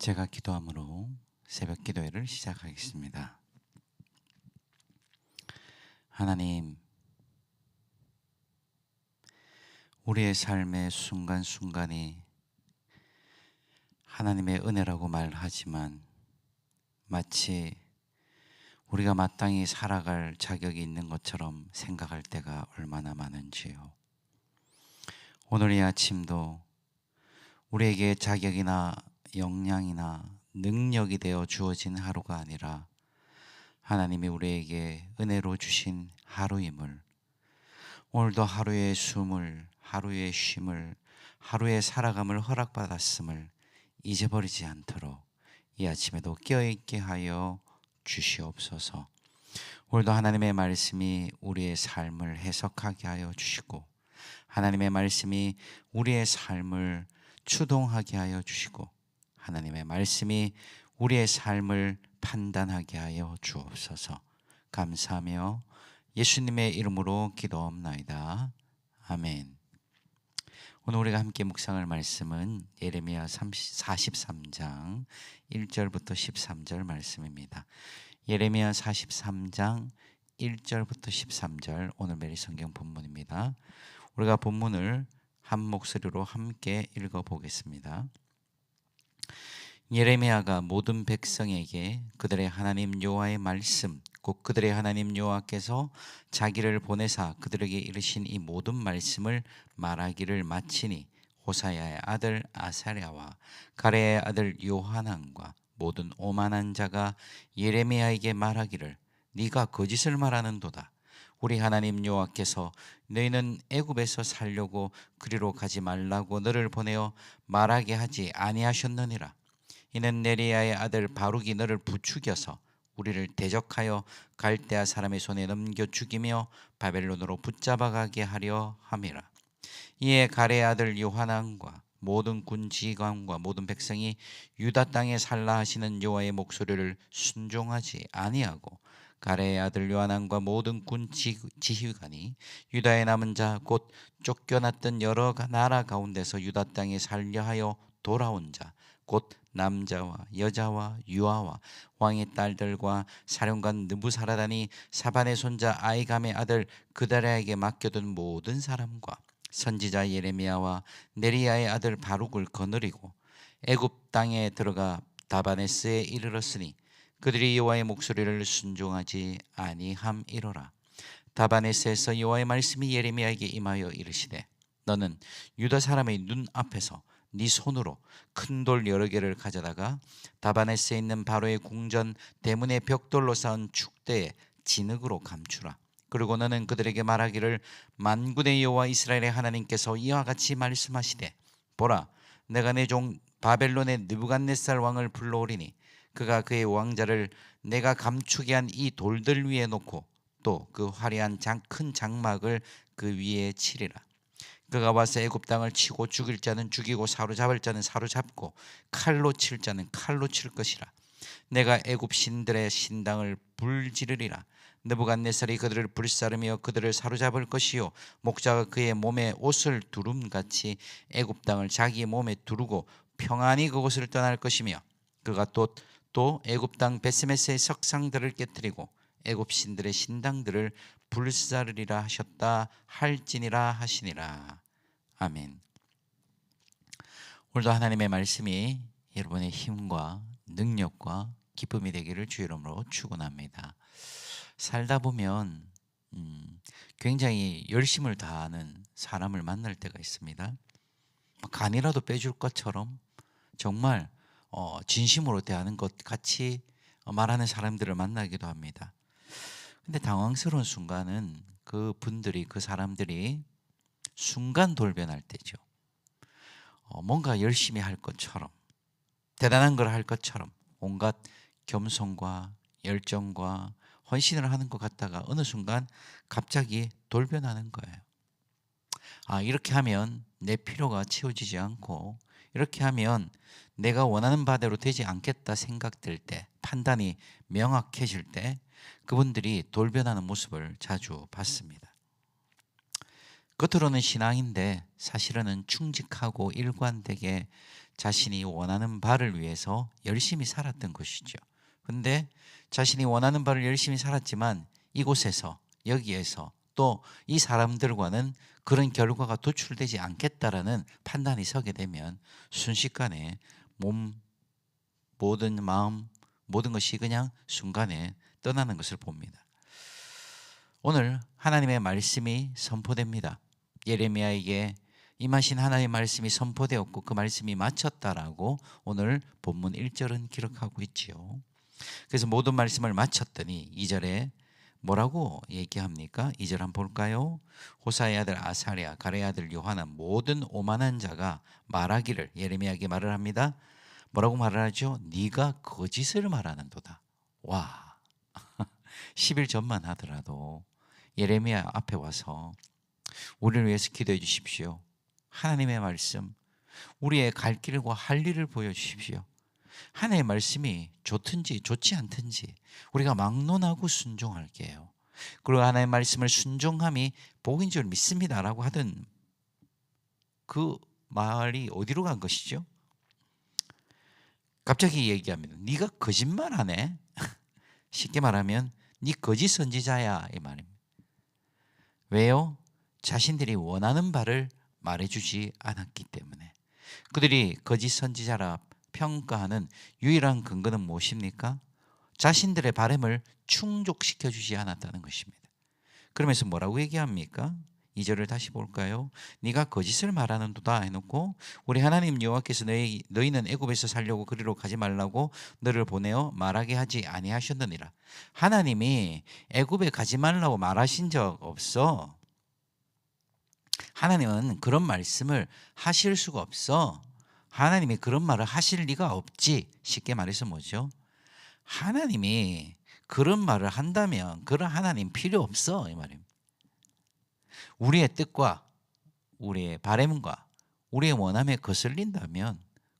제가 기도함으로 새벽 기도회를 시작하겠습니다. 하나님, 우리의 삶의 순간순간이 하나님의 은혜라고 말하지만 마치 우리가 마땅히 살아갈 자격이 있는 것처럼 생각할 때가 얼마나 많은지요. 오늘 이 아침도 우리에게 자격이나 역량이나 능력이 되어 주어진 하루가 아니라 하나님이 우리에게 은혜로 주신 하루임을 오늘도 하루의 숨을 하루의 쉼을 하루의 살아감을 허락받았음을 잊어버리지 않도록 이 아침에도 깨어있게 하여 주시옵소서. 오늘도 하나님의 말씀이 우리의 삶을 해석하게 하여 주시고 하나님의 말씀이 우리의 삶을 추동하게 하여 주시고 하나님의 말씀이 우리의 삶을 판단하게 하여 주옵소서. 감사하며 예수님의 이름으로 기도옵나이다. 아멘. 오늘 우리가 함께 묵상할 말씀은 예레미야 43장 1절부터 13절 말씀입니다. 예레미야 43장 1절부터 13절 오늘 메리 성경 본문입니다. 우리가 본문을 한 목소리로 함께 읽어 보겠습니다. 예레미야가 모든 백성에게 그들의 하나님 여호와의 말씀 곧 그들의 하나님 여호와께서 자기를 보내사 그들에게 이르신 이 모든 말씀을 말하기를 마치니 호사야의 아들 아사랴와 가레의 아들 요하난과 모든 오만한 자가 예레미야에게 말하기를 네가 거짓을 말하는도다. 우리 하나님 여호와께서 너희는 애굽에서 살려고 그리로 가지 말라고 너를 보내어 말하게 하지 아니하셨느니라 이는 네리야의 아들 바룩이 너를 부추겨서 우리를 대적하여 갈대아 사람의 손에 넘겨 죽이며 바벨론으로 붙잡아 가게 하려 함이라. 이에 가레의 아들 요하난과 모든 군 지휘관과 모든 백성이 유다 땅에 살라 하시는 여호와의 목소리를 순종하지 아니하고 가레의 아들 요하난과 모든 군 지 휘관이 유다의 남은 자 곧 쫓겨났던 여러 나라 가운데서 유다 땅에 살려 하여 돌아온 자 곧 남자와 여자와 유아와 왕의 딸들과 사령관 느부사라단이 사반의 손자 아이감의 아들 그다라에게 맡겨둔 모든 사람과 선지자 예레미야와 네리야의 아들 바룩을 거느리고 애굽 땅에 들어가 다바네스에 이르렀으니 그들이 여호와의 목소리를 순종하지 아니함이로라. 다바네스에서 여호와의 말씀이 예레미야에게 임하여 이르시되 너는 유다 사람의 눈 앞에서 네 손으로 큰 돌 여러 개를 가져다가 다바네스에 있는 바로의 궁전 대문의 벽돌로 쌓은 축대에 진흙으로 감추라. 그리고 너는 그들에게 말하기를 만군의 여호와 이스라엘의 하나님께서 이와 같이 말씀하시되 보라 내가 내 종 바벨론의 느부갓네살 왕을 불러오리니 그가 그의 왕자를 내가 감추게 한 이 돌들 위에 놓고 또 그 화려한 장, 큰 장막을 그 위에 치리라 그가 와서 애굽 땅을 치고 죽일 자는 죽이고 사로잡을 자는 사로잡고 칼로 칠 자는 칼로 칠 것이라. 내가 애굽 신들의 신당을 불지르리라. 느부갓네살이 그들을 불사르며 그들을 사로잡을 것이요 목자가 그의 몸에 옷을 두름같이 애굽 땅을 자기 몸에 두르고 평안히 그곳을 떠날 것이며 그가 또 또 애굽 땅 베스메스의 석상들을 깨뜨리고 애굽 신들의 신당들을 불사르리라 하셨다 할지니라 하시니라 아멘. 오늘도 하나님의 말씀이 여러분의 힘과 능력과 기쁨이 되기를 주 이름으로 축원합니다. 살다 보면 음, 굉장히 열심을 다하는 사람을 만날 때가 있습니다. 간이라도 빼줄 것처럼 정말 어, 진심으로 대하는 것 같이 말하는 사람들을 만나기도 합니다. 근데 당황스러운 순간은 그 분들이 그 사람들이 순간 돌변할 때죠. 어, 뭔가 열심히 할 것처럼 대단한 걸 할 것처럼 온갖 겸손과 열정과 헌신을 하는 것 같다가 어느 순간 갑자기 돌변하는 거예요. 아, 이렇게 하면 내 필요가 채워지지 않고 이렇게 하면 내가 원하는 바대로 되지 않겠다 생각될 때, 판단이 명확해질 때 그분들이 돌변하는 모습을 자주 봤습니다. 겉으로는 신앙인데 사실은 충직하고 일관되게 자신이 원하는 바를 위해서 열심히 살았던 것이죠. 근데 자신이 원하는 바를 열심히 살았지만 이곳에서 여기에서 또 이 사람들과는 그런 결과가 도출되지 않겠다라는 판단이 서게 되면 순식간에 몸 모든 마음 모든 것이 그냥 순간에 떠나는 것을 봅니다. 오늘 하나님의 말씀이 선포됩니다. 예레미야에게 임하신 하나님의 말씀이 선포되었고 그 말씀이 마쳤다라고 오늘 본문 1절은 기록하고 있지요. 그래서 모든 말씀을 마쳤더니 2절에 뭐라고 얘기합니까? 2절 한번 볼까요? 호사의 아들 아사랴, 가레 아들 요하나 모든 오만한 자가 말하기를 예레미야에게 말을 합니다. 뭐라고 말을 하죠? 네가 거짓을 말하는도다. 와. 10일 전만 하더라도 예레미야 앞에 와서 우리를 위해서 기도해 주십시오. 하나님의 말씀, 우리의 갈 길과 할 일을 보여 주십시오. 하나님의 말씀이 좋든지 좋지 않든지 우리가 막론하고 순종할게요. 그리고 하나님의 말씀을 순종함이 복인 줄 믿습니다라고 하던 그 말이 어디로 간 것이죠? 갑자기 얘기합니다. 네가 거짓말하네. 쉽게 말하면 네 거짓 선지자야 이 말입니다. 왜요? 자신들이 원하는 바를 말해주지 않았기 때문에 그들이 거짓 선지자라 평가하는 유일한 근거는 무엇입니까? 자신들의 바램을 충족시켜 주지 않았다는 것입니다. 그러면서 뭐라고 얘기합니까? 2절을 다시 볼까요? 네가 거짓을 말하는도다 해놓고 우리 하나님 여호와께서 너희 너희는 애굽에서 살려고 그리로 가지 말라고 너를 보내어 말하게 하지 아니하셨느니라. 하나님이 애굽에 가지 말라고 말하신 적 없어. 하나님은 그런 말씀을 하실 수가 없어. 하나님이 그런 말을 하실 리가 없지. 쉽게 말해서 뭐죠? 하나님이 그런 말을 한다면 그런 하나님 필요 없어 이 말입니다. 우리의 뜻과 우리의 바램과 우리의 원함에 거슬린다면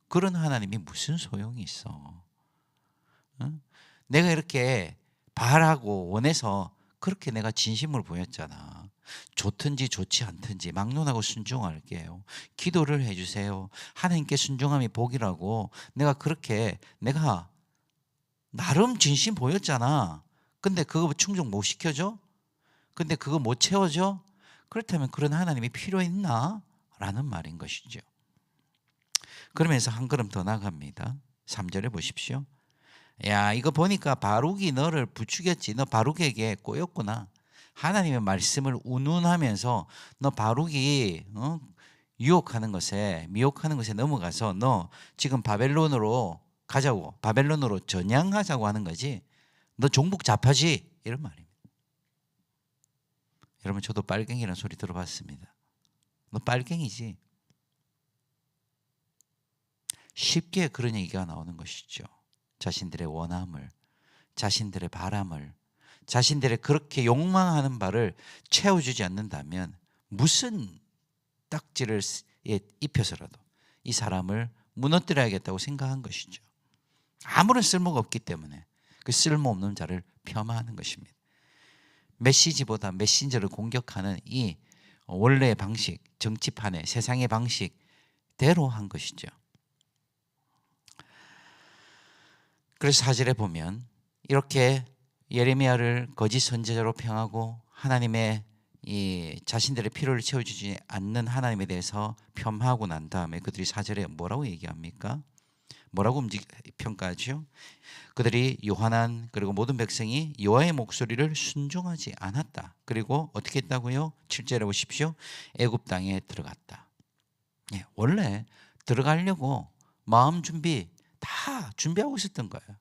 그런 하나님이 무슨 소용이 있어? 응? 내가 이렇게 바라고 원해서 그렇게 내가 진심을 보였잖아. 좋든지 좋지 않든지 막론하고 순종할게요. 기도를 해주세요. 하나님께 순종함이 복이라고 내가 그렇게 내가 나름 진심 보였잖아. 근데 그거 충족 못 시켜줘? 근데 그거 못 채워줘? 그렇다면 그런 하나님이 필요 있나? 라는 말인 것이죠. 그러면서 한 걸음 더 나갑니다. 3절에 보십시오. 야, 이거 보니까 바룩이 너를 부추겼지. 너 바룩에게 꼬였구나. 하나님의 말씀을 운운하면서 너 바룩이 어? 유혹하는 것에 미혹하는 것에 넘어가서 너 지금 바벨론으로 가자고 바벨론으로 전향하자고 하는 거지. 너 종북 잡하지 이런 말입니다. 여러분 저도 빨갱이라는 소리 들어봤습니다. 너 빨갱이지. 쉽게 그런 얘기가 나오는 것이죠. 자신들의 원함을, 자신들의 바람을, 자신들의 그렇게 욕망하는 바를 채워주지 않는다면 무슨 딱지를 입혀서라도 이 사람을 무너뜨려야겠다고 생각한 것이죠. 아무런 쓸모가 없기 때문에 그 쓸모없는 자를 폄하하는 것입니다. 메시지보다 메신저를 공격하는 이 원래의 방식, 정치판의 세상의 방식대로 한 것이죠. 그래서 사절에 보면 이렇게 예레미야를 거짓 선지자로 평하고 하나님의 이 자신들의 필요를 채워주지 않는 하나님에 대해서 폄하하고 난 다음에 그들이 사절에 뭐라고 얘기합니까? 뭐라고 움직 평가하죠? 그들이 요한한 그리고 모든 백성이 여호와의 목소리를 순종하지 않았다. 그리고 어떻게 했다고요? 7절에 보십시오. 애굽 땅에 들어갔다. 예, 원래 들어가려고 마음 준비 다 준비하고 있었던 거예요.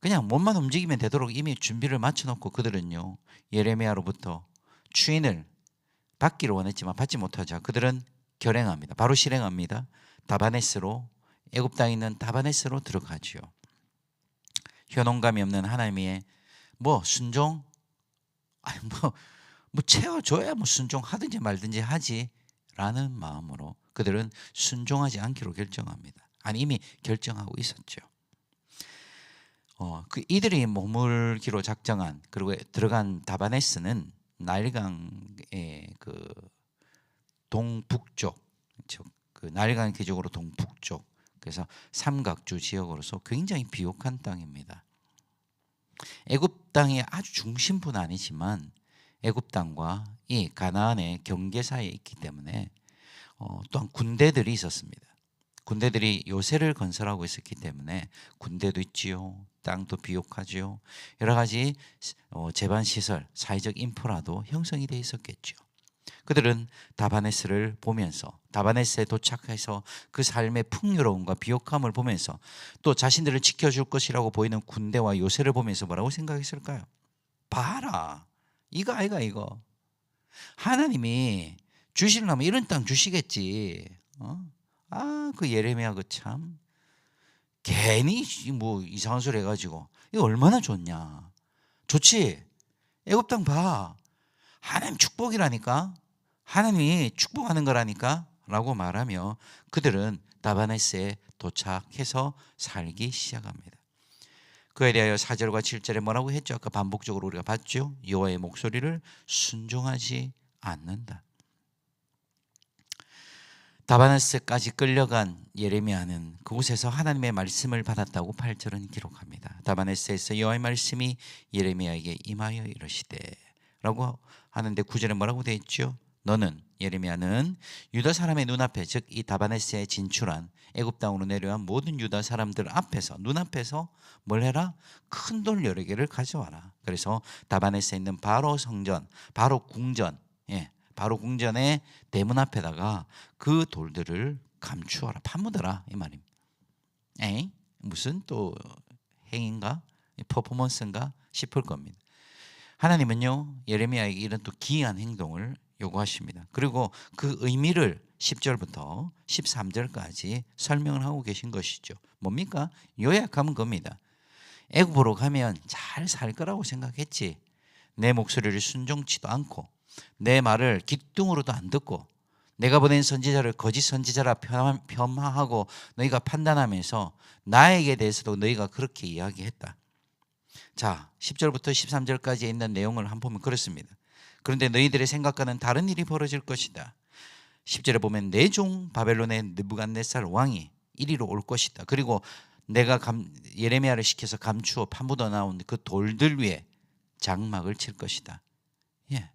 그냥 몸만 움직이면 되도록 이미 준비를 마쳐놓고 그들은요 예레미야로부터 추인을 받기를 원했지만 받지 못하자 그들은 결행합니다. 바로 실행합니다. 다바네스로 애굽 땅에 있는 다바네스로 들어가지요. 현혹감이 없는 하나님의 뭐 순종 아니 뭐, 뭐 채워줘야 뭐 순종하든지 말든지 하지라는 마음으로 그들은 순종하지 않기로 결정합니다. 아니 이미 결정하고 있었죠. 어, 그 이들이 머물기로 작정한 그리고 들어간 다바네스는 나일강의 그 동북쪽, 즉, 그 나일강 기적으로 동북쪽. 그래서 삼각주 지역으로서 굉장히 비옥한 땅입니다. 애굽 땅의 아주 중심부는 아니지만 애굽 땅과 이 가나안의 경계 사이에 있기 때문에 어, 또한 군대들이 있었습니다. 군대들이 요새를 건설하고 있었기 때문에 군대도 있지요. 땅도 비옥하지요. 여러 가지 어, 재반 시설, 사회적 인프라도 형성이 돼 있었겠죠. 그들은 다바네스를 보면서 다바네스에 도착해서 그 삶의 풍요로움과 비옥함을 보면서 또 자신들을 지켜줄 것이라고 보이는 군대와 요새를 보면서 뭐라고 생각했을까요? 봐라. 이거 아이가 이거. 하나님이 주시려면 이런 땅 주시겠지. 어? 아, 그 예레미야 그 참. 괜히 뭐 이상한 소리 해가지고 이거 얼마나 좋냐. 좋지. 애굽 땅 봐. 하나님 축복이라니까. 하나님이 축복하는 거라니까. 라고 말하며 그들은 다바네스에 도착해서 살기 시작합니다. 그에 대하여 4절과 7절에 뭐라고 했죠? 아까 반복적으로 우리가 봤죠? 여호와의 목소리를 순종하지 않는다. 다바네스까지 끌려간 예레미야는 그곳에서 하나님의 말씀을 받았다고 8절은 기록합니다. 다바네스에서 여호와의 말씀이 예레미야에게 임하여 이르시되 라고 하는데 9절에 뭐라고 되어 있죠? 너는 예레미야는 유다 사람의 눈앞에 즉 이 다바네스에 진출한 애굽 땅으로 내려온 모든 유다 사람들 앞에서 눈앞에서 뭘 해라? 큰 돌 여러 개를 가져와라. 그래서 다바네스에 있는 바로 성전, 바로 궁전, 예, 바로 궁전의 대문 앞에다가 그 돌들을 감추어라, 파묻어라 이 말입니다. 에 무슨 또 행인가, 퍼포먼스인가 싶을 겁니다. 하나님은요 예레미야에게 이런 또 기이한 행동을 요구하십니다. 그리고 그 의미를 10절부터 13절까지 설명을 하고 계신 것이죠. 뭡니까? 요약하면 겁니다. 애굽으로 가면 잘 살 거라고 생각했지. 내 목소리를 순종치도 않고 내 말을 기뚱으로도 안 듣고 내가 보낸 선지자를 거짓 선지자라 폄하하고 너희가 판단하면서 나에게 대해서도 너희가 그렇게 이야기했다. 자, 10절부터 13절까지 있는 내용을 한번 보면 그렇습니다. 그런데 너희들의 생각과는 다른 일이 벌어질 것이다. 10절에 보면 내 종 바벨론의 느부갓네살 왕이 이리로 올 것이다. 그리고 내가 감, 예레미야를 시켜서 감추어 파묻어 나온 그 돌들 위에 장막을 칠 것이다. 예.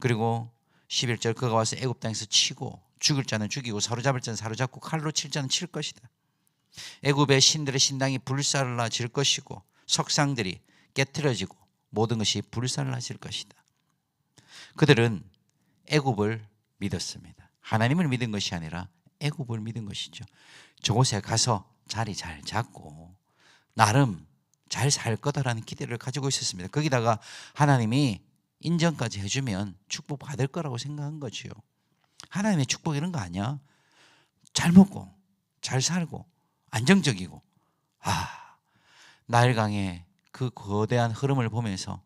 그리고 11절 그가 와서 애굽 땅에서 치고 죽을 자는 죽이고 사로잡을 자는 사로잡고 칼로 칠 자는 칠 것이다. 애굽의 신들의 신당이 불살라 질 것이고 석상들이 깨트려지고 모든 것이 불살라질 것이다. 그들은 애굽을 믿었습니다. 하나님을 믿은 것이 아니라 애굽을 믿은 것이죠. 저곳에 가서 자리 잘 잡고 나름 잘 살 거다라는 기대를 가지고 있었습니다. 거기다가 하나님이 인정까지 해주면 축복 받을 거라고 생각한 거지요. 하나님의 축복 이런 거 아니야. 잘 먹고 잘 살고 안정적이고 아 나일강의 그 거대한 흐름을 보면서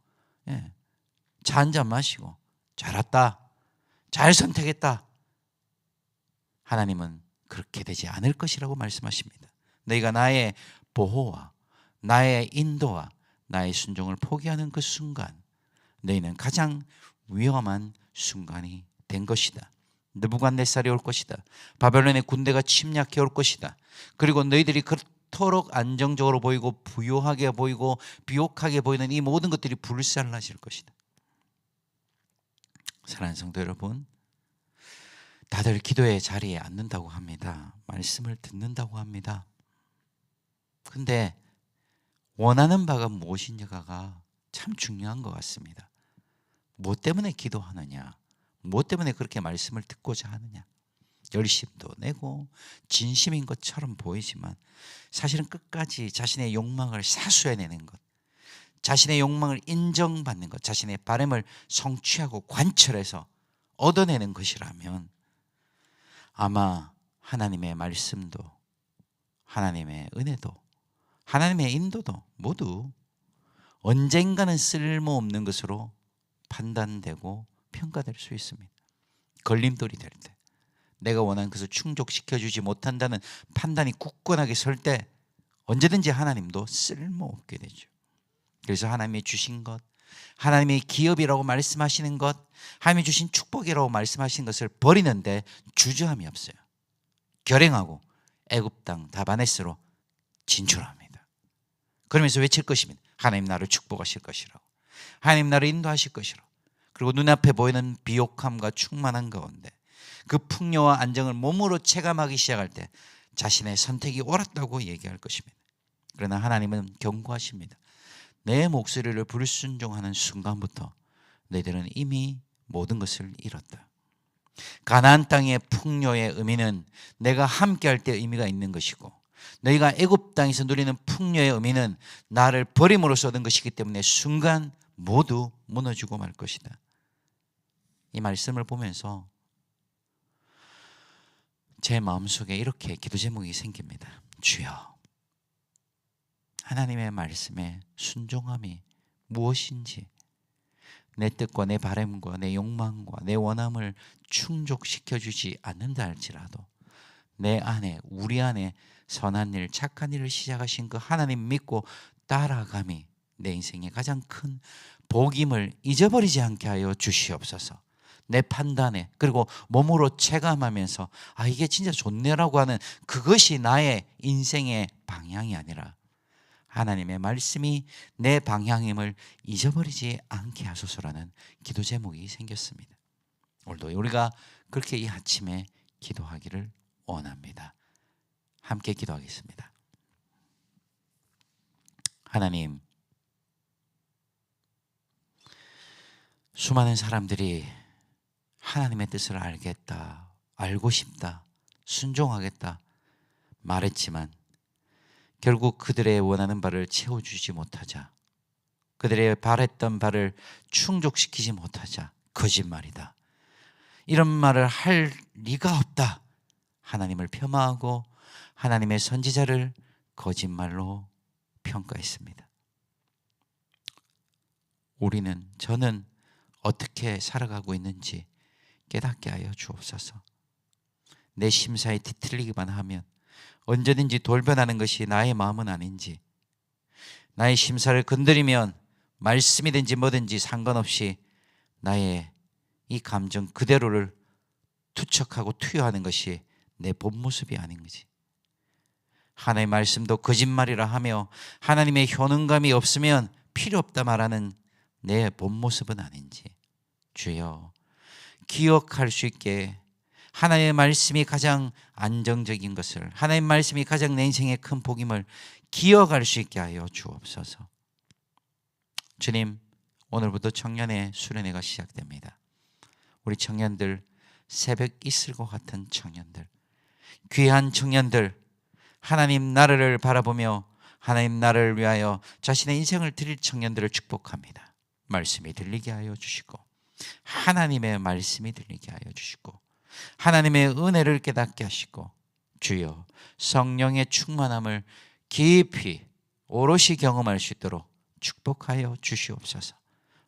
예, 차 한 잔 마시고 잘 왔다. 잘 선택했다. 하나님은 그렇게 되지 않을 것이라고 말씀하십니다. 너희가 나의 보호와 나의 인도와 나의 순종을 포기하는 그 순간 너희는 가장 위험한 순간이 된 것이다. 느부갓네살이 올 것이다. 바벨론의 군대가 침략해 올 것이다. 그리고 너희들이 그 토록 안정적으로 보이고 부유하게 보이고 비옥하게 보이는 이 모든 것들이 불살라질 것이다. 사랑하는 성도 여러분, 다들 기도의 자리에 앉는다고 합니다. 말씀을 듣는다고 합니다. 근데 원하는 바가 무엇인가가 참 중요한 것 같습니다. 뭐 때문에 기도하느냐? 뭐 때문에 그렇게 말씀을 듣고자 하느냐? 열심도 내고 진심인 것처럼 보이지만 사실은 끝까지 자신의 욕망을 사수해내는 것, 자신의 욕망을 인정받는 것, 자신의 바램을 성취하고 관철해서 얻어내는 것이라면 아마 하나님의 말씀도 하나님의 은혜도 하나님의 인도도 모두 언젠가는 쓸모없는 것으로 판단되고 평가될 수 있습니다. 걸림돌이 될 때, 내가 원하는 것을 충족시켜 주지 못한다는 판단이 굳건하게 설 때 언제든지 하나님도 쓸모없게 되죠. 그래서 하나님이 주신 것, 하나님의 기업이라고 말씀하시는 것, 하나님이 주신 축복이라고 말씀하신 것을 버리는데 주저함이 없어요. 결행하고 애굽 땅 다바네스로 진출합니다. 그러면서 외칠 것입니다. 하나님 나를 축복하실 것이라고. 하나님 나를 인도하실 것이라고. 그리고 눈앞에 보이는 비옥함과 충만한 가운데 그 풍요와 안정을 몸으로 체감하기 시작할 때 자신의 선택이 옳았다고 얘기할 것입니다. 그러나 하나님은 경고하십니다. 내 목소리를 불순종하는 순간부터 너희들은 이미 모든 것을 잃었다. 가나안 땅의 풍요의 의미는 내가 함께할 때 의미가 있는 것이고 너희가 애굽 땅에서 누리는 풍요의 의미는 나를 버림으로써 얻은 것이기 때문에 순간 모두 무너지고 말 것이다. 이 말씀을 보면서 제 마음속에 이렇게 기도 제목이 생깁니다. 주여 하나님의 말씀에 순종함이 무엇인지 내 뜻과 내 바람과 내 욕망과 내 원함을 충족시켜 주지 않는다 할지라도 내 안에 우리 안에 선한 일 착한 일을 시작하신 그 하나님 믿고 따라감이 내 인생의 가장 큰 복임을 잊어버리지 않게 하여 주시옵소서. 내 판단에 그리고 몸으로 체감하면서 아 이게 진짜 좋네라고 하는 그것이 나의 인생의 방향이 아니라 하나님의 말씀이 내 방향임을 잊어버리지 않게 하소서라는 기도 제목이 생겼습니다. 오늘도 우리가 그렇게 이 아침에 기도하기를 원합니다. 함께 기도하겠습니다. 하나님, 수많은 사람들이 하나님의 뜻을 알겠다, 알고 싶다, 순종하겠다 말했지만 결국 그들의 원하는 바를 채워주지 못하자 그들의 바랬던 바를 충족시키지 못하자 거짓말이다. 이런 말을 할 리가 없다. 하나님을 폄하하고 하나님의 선지자를 거짓말로 평가했습니다. 우리는 저는 어떻게 살아가고 있는지 깨닫게 하여 주옵소서. 내 심사에 뒤틀리기만 하면 언제든지 돌변하는 것이 나의 마음은 아닌지 나의 심사를 건드리면 말씀이든지 뭐든지 상관없이 나의 이 감정 그대로를 투척하고 투여하는 것이 내 본 모습이 아닌 거지. 하나님의 말씀도 거짓말이라 하며 하나님의 효능감이 없으면 필요 없다 말하는 내 본 모습은 아닌지 주여 기억할 수 있게 하나님의 말씀이 가장 안정적인 것을 하나님의 말씀이 가장 내 인생의 큰 복임을 기억할 수 있게 하여 주옵소서. 주님, 오늘부터 청년의 수련회가 시작됩니다. 우리 청년들 새벽 있을 것 같은 청년들 귀한 청년들 하나님 나라를 바라보며 하나님 나라를 위하여 자신의 인생을 드릴 청년들을 축복합니다. 말씀이 들리게 하여 주시고 하나님의 말씀이 들리게 하여 주시고 하나님의 은혜를 깨닫게 하시고 주여 성령의 충만함을 깊이 오롯이 경험할 수 있도록 축복하여 주시옵소서.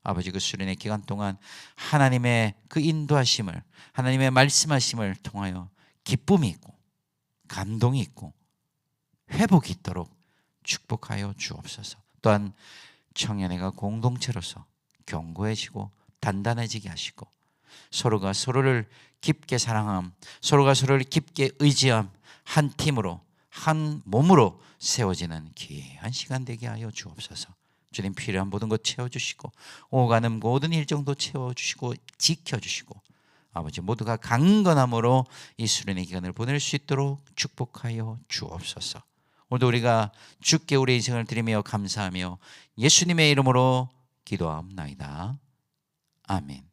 아버지 그 수련의 기간 동안 하나님의 그 인도하심을 하나님의 말씀하심을 통하여 기쁨이 있고 감동이 있고 회복이 있도록 축복하여 주옵소서. 또한 청년회가 공동체로서 견고해지고 단단해지게 하시고 서로가 서로를 깊게 사랑함, 서로가 서로를 깊게 의지함, 한 팀으로 한 몸으로 세워지는 귀한 시간 되게 하여 주옵소서. 주님 필요한 모든 것 채워주시고 오가는 모든 일정도 채워주시고 지켜주시고 아버지 모두가 강건함으로 이 수련의 기간을 보낼 수 있도록 축복하여 주옵소서. 오늘도 우리가 주께 우리 인생을 드리며 감사하며 예수님의 이름으로 기도하옵나이다. 아멘.